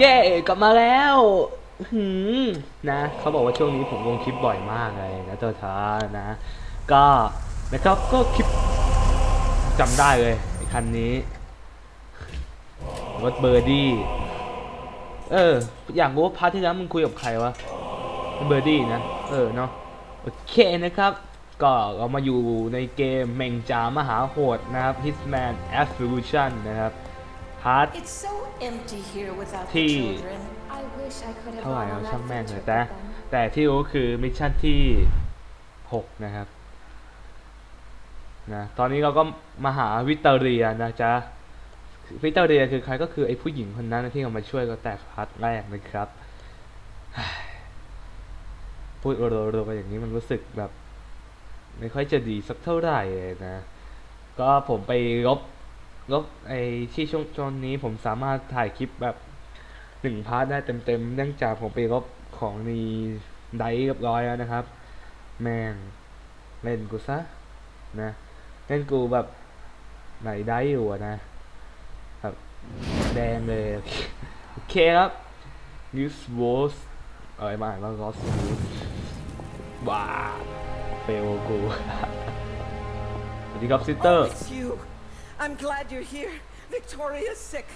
เย้กลับมาแล้วหืมนะเขาบอกว่าช่วงนี้ผมลงคลิปบ่อยมากเลยนะตัวเธอนะ ก็นะครับก็คลิปจำได้เลยไอคันนี้รถเบอร์ดี้เออ อยากรู้ว่าพาร์ทที่แล้วมึงคุยกับใครวะเบอร์ดี้นะ เออเนาะโอเคนะครับ ก็เรามาอยู่ในเกมเมงจามหาโหดนะครับ Hitman Absolution นะครับพาร์ท It's so empty here without the Thì- children. I wish I could have เท่าไหร่ gone เอา on ช่าง that แม่งเลย venture แต่ with them. แต่ที่รู้คือมิชชั่นที่ 6 นะครับนะตอนนี้เราก็มาหาวิตเตอเรียนะจ๊ะวิตเตอเรียคือใครก็คือไอ้ผู้หญิงคนนั้นนะที่เรามาช่วยเราแตกพาร์ทแรกนะครับ พูดโรๆไปอย่างนี้มันรู้สึกแบบ ไม่ค่อยจะดีสักเท่าไหร่เลยนะ ก็ผมไปลบ ลบไอ้ที่ช่วงช่วงนี้ผมสามารถถ่ายคลิปแบบหนึ่งพาร์ทได้เต็มๆเนื่องจากผมไปลบของในไดร์เรียบร้อยแล้วนะครับ แม่งเล่นกูซะนะเล่นกูแบบไหนได้อยู่อะนะแบบแดงเลย โอเคครับ News was เอ้ยมาอ่านว่า Lost News ว้าเฟลกูสวัสดีครับซิสเตอร์ I'm glad you're here. Victoria's sick.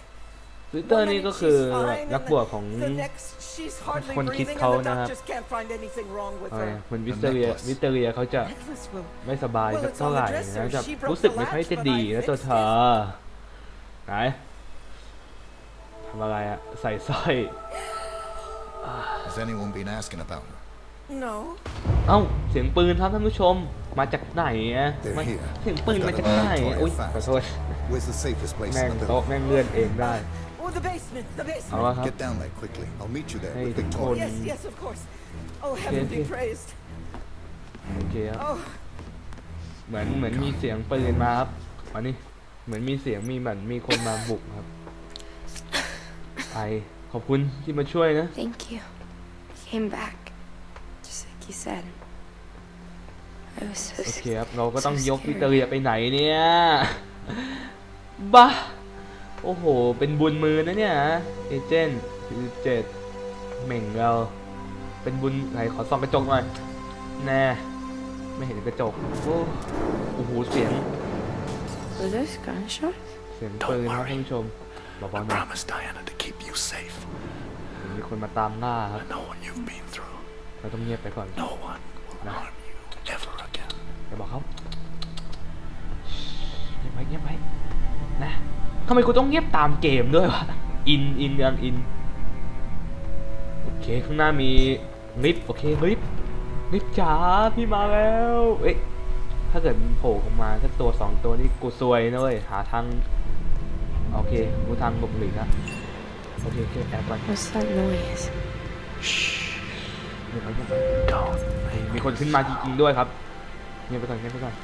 ซิสเตอร์ One นี่ก็ minute คือ she's fine, นัก and บวชของ the next she's hardly คนคิด breathing, เขา and the นะครับ doctors can't find anything wrong with เออ her. เหมือนวิสเตอเรีย necklace วิสเตอเรียเขาจะ Necklace will. ไม่สบาย Well, สัก it's เท่า on ไห the ร่ dresser. นะจะ She broke รู้สึก the ไม่ค่อย latch, จะ but ดี I นะตัว fixed เธอไหนทำอะไรอะใส่สร้อย Has anyone been asking about her? No. เอ้าเสียงปืนครับท่านผู้ชมมาจากไหนอะ They're มา here. เสียงปืนมาจากไหน Victoria อุ้ย fast. ขอโทษ Where's the safest place แม่ง in the โต๊ะ building? แม่งเลื่อนเองได้ Oh, the basement. The เอา basement. ละครับ Get down there quickly. I'll meet you there Hey, with the Victoria. Yes, yes, of course. Oh, heaven be okay. praised. โอเคครับ Oh, เหมือนเหมือนมีเสียงปืนมาครับอันนี้เหมือนมีเสียงมีเหมือนมีคนมาบุกครับไอขอบคุณที่มาช่วยนะ Thank you. He came back, just like you said. I was so โอเค scared. ครับ เราก็ต้อง So ยก scary. วิตเตอเรียไปไหนเนี่ย บ้า โอ้โห เป็นบุญมือนะเนี่ยเอเจนต์เจ็ดเหม่งเรา เป็นบุญไหนขอส่องกระจกหน่อย แน่ ไม่เห็นกระจก โอ้โอ้โห เสียง Were those gunshots? เสียงปืนครับท่านผู้ชมเบาๆหน่อย Promise Diana to keep you safe. มีคนมาตามล่าครับ I know what you've been through. เราต้องเงียบไปก่อน No one will No. harm you ever again. ไปบอกเขาเงียบไว้เงียบไว้นะทำไมกูต้องเงียบตามเกมด้วยวะอินอินยังอินโอเคข้างหน้ามีลิฟต์โอเคลิฟต์ลิฟต์จ๋าพี่มาแล้วเอ๊ะถ้าเกิดมันโผล่ออกมาสักตัวสองตัวนี่กูซวยนะเว้ยหาทางโอเคกูทางหลบหลีกแล้วโอเคโอเคแอบก่อน What's that noise? งียบไว้เงียบไว้มีคนขึ้นมาจริงๆด้วยครับเงียบไปก่อนเงียบไปก่อน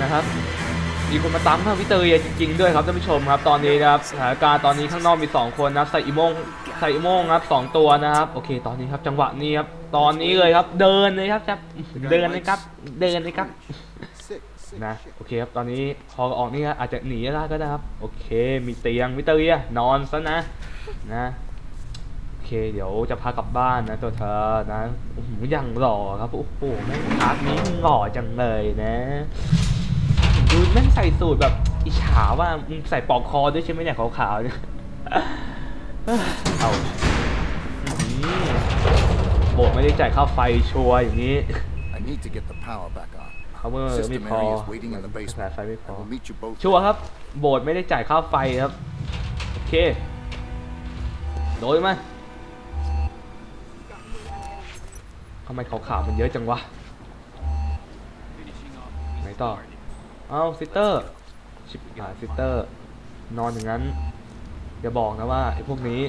นะครับ มีคนมาตามข้าวิเตอร์เรียจริง ๆ ด้วยครับท่านผู้ชมครับ ตอนนี้นะครับสถานการณ์ตอนนี้ข้างนอกมี 2 คนนะใส่อีโมงใส่อีโมงครับสองตัวนะครับโอเคตอนนี้ครับจังหวะนี้ครับตอนนี้เลยครับ เดินเลยครับจะเดินเลยครับ เดินเลยครับ นะโอเคครับตอนนี้พอออกนี่ครับอาจจะหนีได้ก็ได้ครับ โอเค มีเตียงวิเตอเรียนอนซะนะนะโอเค เดี๋ยวจะพากลับบ้านนะตัวเธอนะโอ้โหยังหล่อครับโอ้โหแม่งพาร์ทนี้หล่อจังเลยนะดูแม่งใส่สูตรแบบอิจฉาว่ามึงใส่ปลอกคอด้วยใช่ไหมเนี่ยขาวๆเนี่ยเอาอื้อหือโบกไม่ได้จ่ายค่าไฟชัวอย่างนี้ I need to get the power back. Power ไม่ Sister พอ Mary is waiting in the กระแส basement. ไฟไม่พ I อ will meet you both. ชัวร์ครับ โบสถ์ไม่ได้จ่ายค่าไฟครับ โอเค โดยมาทำไมขาวๆมันเยอะจังวะ ไหนต่อ เอ้าซิสเตอร์ ชิปอ่าซิสเตอร์ นอนอย่างนั้น อย่าบอกนะว่าไอ้พวกนี้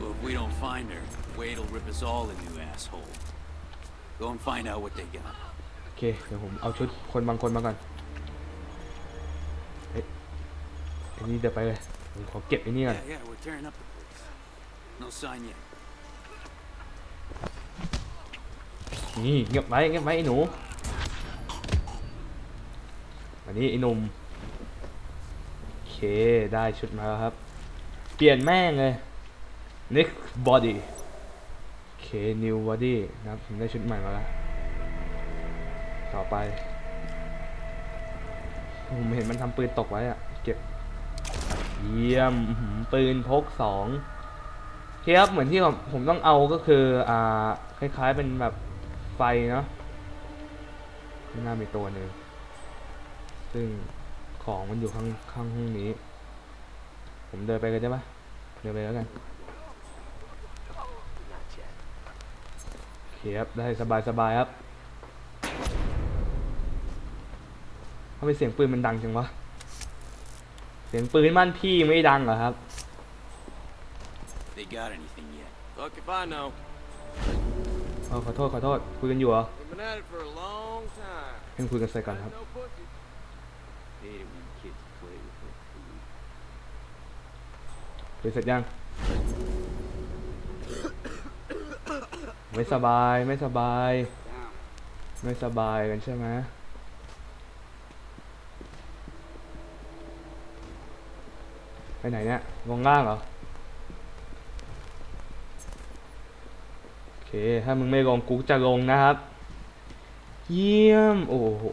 Well, if we don't find her, Wade'll rip us all a new asshole. Go and find out what they got. โอเคเดี๋ยวผมเอาชุดคนบางคนมาก่อนเอ้ยไอ้นี่เดี๋ยวไปเลยผมขอเก็บไอ้นี่ก่อน Yeah, yeah, we're tearing up the place. No sign yet. นี่เงียบไว้เงียบไว้ไอ้หนูอันนี้ไอ้หนุ่มได้ชุดมาแล้วครับ เปลี่ยนแม่งเลย next body โอเค new body นะครับผมได้ชุดใหม่มาแล้ว ต่อไป ผมเห็นมันทำปืนตกไว้อะเก็บ เยี่ยมปืนพกสองเคครับเหมือนที่ผมผมต้องเอาก็คือ อ่า คล้ายๆเป็นแบบไฟเนาะข้างหน้ามีตัวหนึ่งซึ่งของมันอยู่ข้างข้างห้องนี้ ผมเดินไปกันได้ปะเดินไปแล้วกันเคครับได้สบายสบายๆครับำไมเสียงปืนมันดังจังวะ เสียงปืนบ้านพี่ไม่ดังเหรอครับ They got anything yet? Fuck if I know. เออขอโทษขอโทษคุยกันอยู่เหรอ We've been at it for a long time. ให้คุยกันใส่ก่อนครับ No pussy. Hate it when kids play with their food. คุยเสร็จยัง ไม่สบายไม่สบาย ไม่สบายกันใช่ไหม ไปไหนเนี่ยลงล่างเหรอ โอเค ถ้ามึงไม่ลงกูจะลงนะครับ เยี่ยม โอ้โห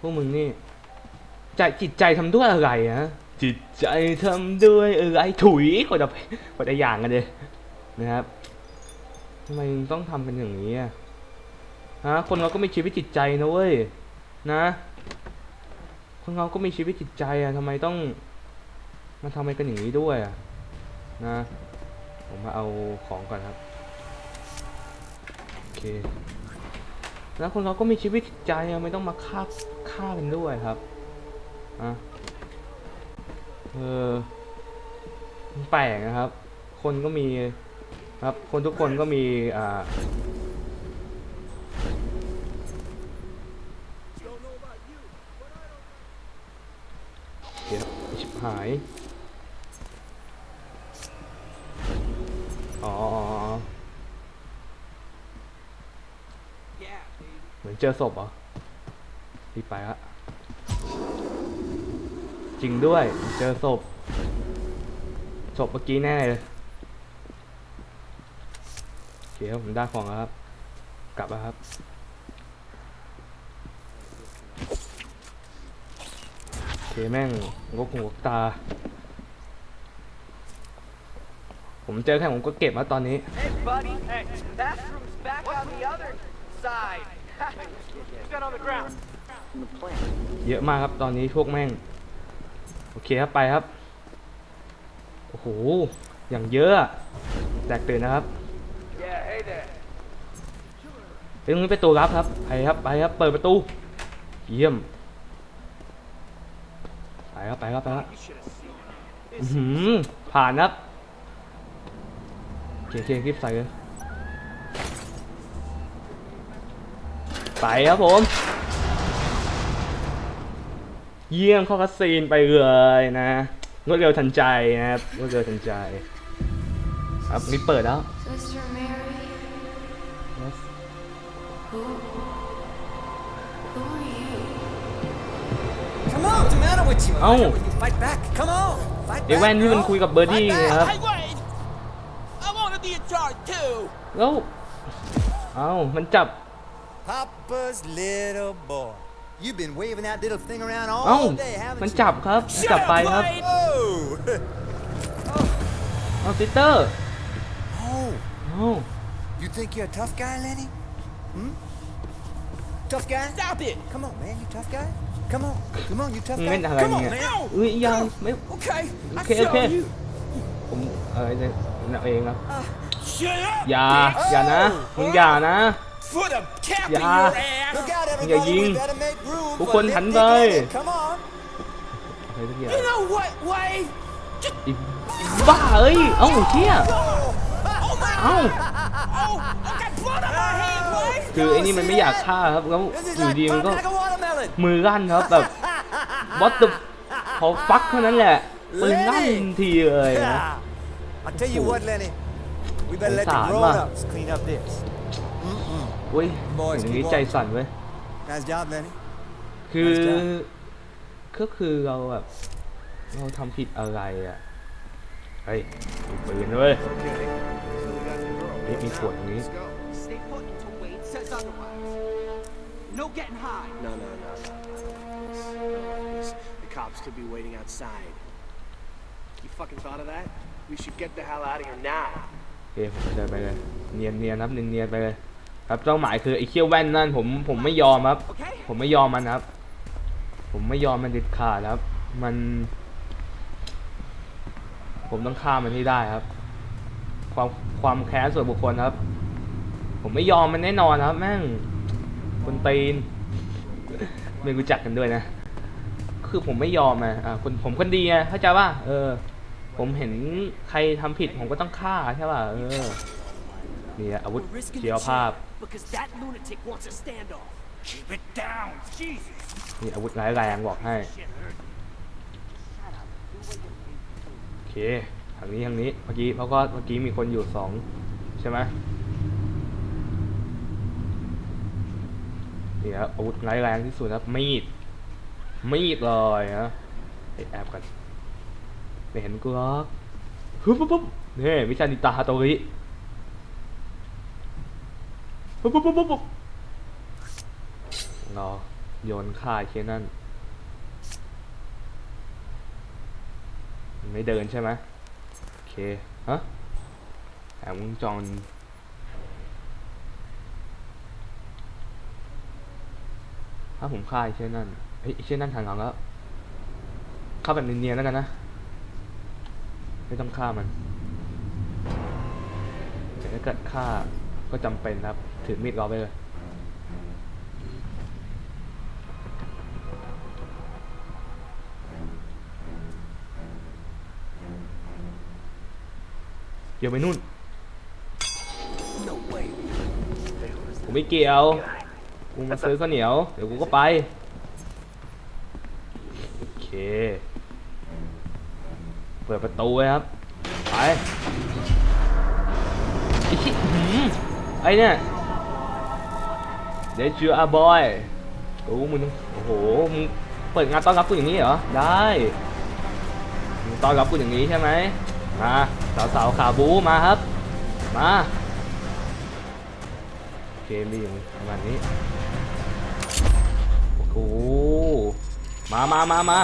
พวกมึงนี่ใจจิตใจทำด้วยอะไรฮะ จิตใจทำด้วยอะไรถุยกว่าจะกว่าจะอย่างกันเลยนะครับทำไมต้องทำกันอย่างนี้อะฮะคนเราก็มีชีวิตจิตใจนะเว้ยนะ คนเราก็มีชีวิตจิตใจอะทำไมต้อง มาทำไรกันอย่างนี้ด้วยอะนะ ผมมาเอาของก่อนครับ โอเค แล้วคนเราก็มีชีวิตใจไม่ต้องมาฆ่าฆ่ากันด้วยครับอะเออแปลกนะครับ คนก็มีครับ คนทุกคนก็มีอ่าเดี๋ยวชิบหาย อ๋ออ๋ออ๋อ Yeah, baby. เจอศพเหรอรีบไปละจริงด้วย เจอศพ ศพเมื่อกี้แน่เลยโอเคครับผมได้ของแล้วครับ กลับแล้วครับ โอเคแม่งงกหูงกตา ผมเจอแค่ผมก็เก็บมาตอนนี้ Hey, buddy. Hey, bathroom's back on the other side. เยอะมากครับตอนนี้พวกแม่ง โอเคครับไปครับ โอ้โห อย่างเยอะแตกตื่นนะครับเฮ้ยตรงนี้เป็นประตูลับครับ ไปครับไปครับ เปิดประตู เยี่ยม ไปครับไปครับไปครับอื้อหือผ่านครับโอเคโอเคคลิปใส่เลย ไปครับผม เยี่ยมเข้าคัสซีนไปเลยนะรวดเร็วทันใจนะครับรวดเร็วทันใจ ครับนี่เปิดแล้ว Sister Mary, Yes. who, who are you? Come on, what's the matter with you? Oh. Why don't you fight back? Come on, fight เดี๋ยว back. แว่นที่มันคุยกับเบอร์ดี้ไงครับ Hey, wait! I want to be in charge too. แล้วเอ้ามันจับ Papa's little boy. You've been waving that little thing around เอ้า all day, haven't มัน you? จับครับจับไปครับ Oh! เอ้าซิสเตอร์ oh! เอ้า You think you're a tough guy, Lenny? Hmm? Tough guy? Stop it! Come on, man, you tough guy? Come on, come on, you tough มึง guy. เล่นอะไร Come on, เนี่ย man. อุ้ยยังไม่ Okay, โอ I'll เคโอเค show you. ผมเออเนี่ยเอาเองครับ Shut up! อย่าอย่านะมึงอย่านะ Put a cap in Yeah. your ass! Look out, Yeah, everybody. Ying. We better make room ทุก for คน Lip หัน Dick ไป Lenny. Come on. อะไรทุกอย่าง You know what, Wade? อีบ้าเอ้ย เอ้าเชี่ย Oh my! เอ้า Oh, I got blood on my hand, Wade! คือไอ้นี่มันไม่อยากฆ่าครับแล้ว This is อยู่ like ดีมันก็ popping like a watermelon. มือลั่นครับแบบ what the พอฟักเท่านั้นแหละปืนลั่นทันทีเลยนะ I'll tell you what, Lenny. We better let อุ้ย Boys, อย่างนี้ keep ใจ on. สั่นเว้ย Nice job, Lenny. คือ Nice job. ก็คือเราแบบเราทำผิดอะไรอะเฮ้ยมีปืนด้วย Okay. So we got the girl. เฮ้ยมีขวดตรงนี้ Let's go. Stay put until Wade says otherwise. No getting high. No, no, no, no. This- The cops could be waiting outside. You fucking thought of that? We should get the hell out of here now. โอเคผมเดินไปเลย เนียนเนียนครับเนียนเนียนไปเลย ครับเจ้าหมายคือไอ้เขี้ยวแว่นนั่นผมผมไม่ยอมครับ ผมไม่ยอมมันครับ ผมไม่ยอมมันเด็ดขาดครับ มัน ผมต้องฆ่ามันให้ได้ครับ ความความแค้นส่วนบุคคลครับ ผมไม่ยอมมันแน่นอนครับ แม่งคนตีนไม่รู้จักกันด้วยนะคือผมไม่ยอมอะอะคนผมคนดีไงเข้าใจป่ะเออ ผมเห็นใครทำผิดผมก็ต้องฆ่าใช่ป่ะเออ นี่อะอาวุธ We're risking เชียว the ภาพ jam because that lunatic wants a standoff. Keep it down. Jesus. นี่อาวุธร้ายแรงบอกให้โอเคทางนี้ทางนี้เมื่อกี้เพราะก็เมื่อกี้มีคนอยู่สองใช่ไหมนี่ครับอาวุธร้ายแรงที่สุดครับมีดมีดเลยนะไอแอบกันไม่เห็นกูหรอกฮึบปุ๊บปุ๊บนี่วิชานิตาฮาโตริ ปุ๊บปุ๊บปุ๊บปุ๊บรอโยนค่ายเคนั่นมันไม่เดินใช่ไหมโอเค ฮะแอบวงจรถ้าผมฆ่าไอ้เช่นนั่นเฮ้ยไอ้เช่นนั่นทางหลังแล้วฆ่าแบบเนียนๆแล้วกันนะ ไม่ต้องฆ่ามันแต่ถ้าเกิดฆ่าก็จำเป็นครับ ถือมีดรอไปเลยเกี่ยวไปนู่นผมไม่เกี่ยว กูมาซื้อข้าวเหนียว เดี๋ยวกูก็ไป โอเค เปิดประตูไว้ครับ ไป ไอ้ชิหืมไอ้เนี่ย เดี๋ยวชื่ออาบอยโอ้มึงต้องโอ้โหมึงเปิดงานต้อนรับกูอย่างนี้เหรอได้มึงต้อนรับกูอย่างนี้ใช่ไหมมาสาวๆขาบูมาครับ มาเกมดีอย่างประมาณนี้โอ้โหมามามามา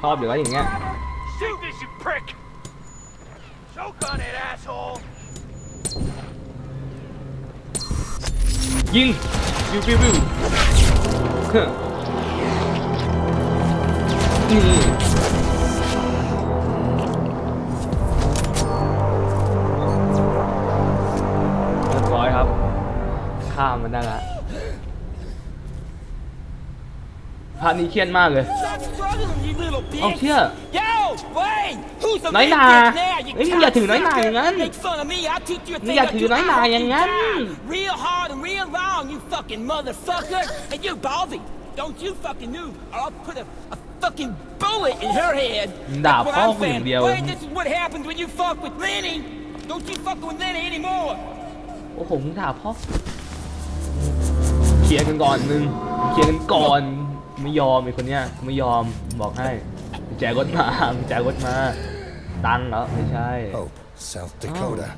ชอบอยู่แล้วอย่างเงี้ย Shoot this, you prick. Choke on it, asshole. ยิง ยิวปิวปิวเฮ้อนี่เรียบร้อยครับ ข้ามมันได้ละภาพนี้เครียดมากเลย Stop struggling, you little bitch. เอาเชี่ย Yo, Wayne, who's the น้อย big หนา bitch now, you เอ้ยมึงอย่าถือน้อยหนา cocksucker? อย่างนั้น Make fun of me, I'll teach you a มึง thing อย่า or ถือ two. น้อยหนา I'll อย่างนั้น die Real hard and real long, you fucking motherfucker. And you, Baldy, don't you fucking move, or I'll put a, a fucking bullet in her head. ด่า That's what พ่อ I'm กูอย่าง saying. เดียว Wayne, this is what happens when you fuck with Lenny. Don't you fuck with Lenny anymore. โอ้โหมึงด่าพ่อเคลียร์กันก่อนนึงเคลียร์กันก่อนไม่ยอมไอ้คนเนี้ยไม่ยอมบอกให้แจกรถมาแจกรถมา ตังค์เหรอไม่ใช่ Oh, South Dakota.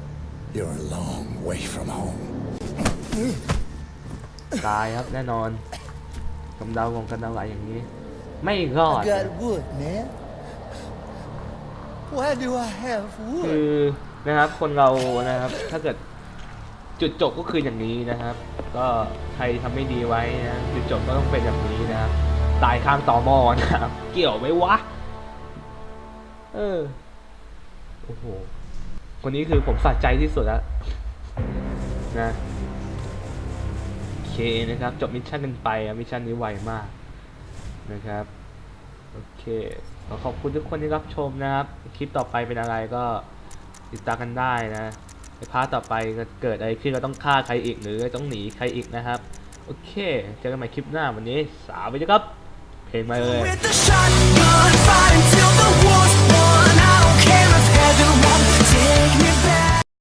You're a long way from home. ตายครับแน่นอนกำเดาของกันเดาไหลอย่างนี้ ไม่รอด I got wood, man. Why do I have คื wood? อนะครับคนเรานะครับ ถ้าเกิดจุดจบก็คืออย่างนี้นะครับ ก็ใครทำไม่ดีไว้นะจุดจบก็ต้องเป็นอย่างนี้นะครับตายข้างต่อหม้อนะครับ เกี่ยวไหมวะ เออโอ้โหคนนี้คือผมสะใจที่สุดแล้วนะโอ เคนะครับ จบมิชชั่นกันไปมิชชั่นนี้ไวมากนะครับ โอเคขอขอบคุณทุกคนที่รับชมนะครับ คลิปต่อไปเป็นอะไรก็ติดตามกันได้นะในพาร์ทต่อไปจะเกิดอะไรขึ้นเราต้องฆ่าใครอีกหรือต้องหนีใครอีกนะครับ โอเค เจอกันใหม่คลิปหน้าวันนี้สวัสดีครับ เพลงมาเลย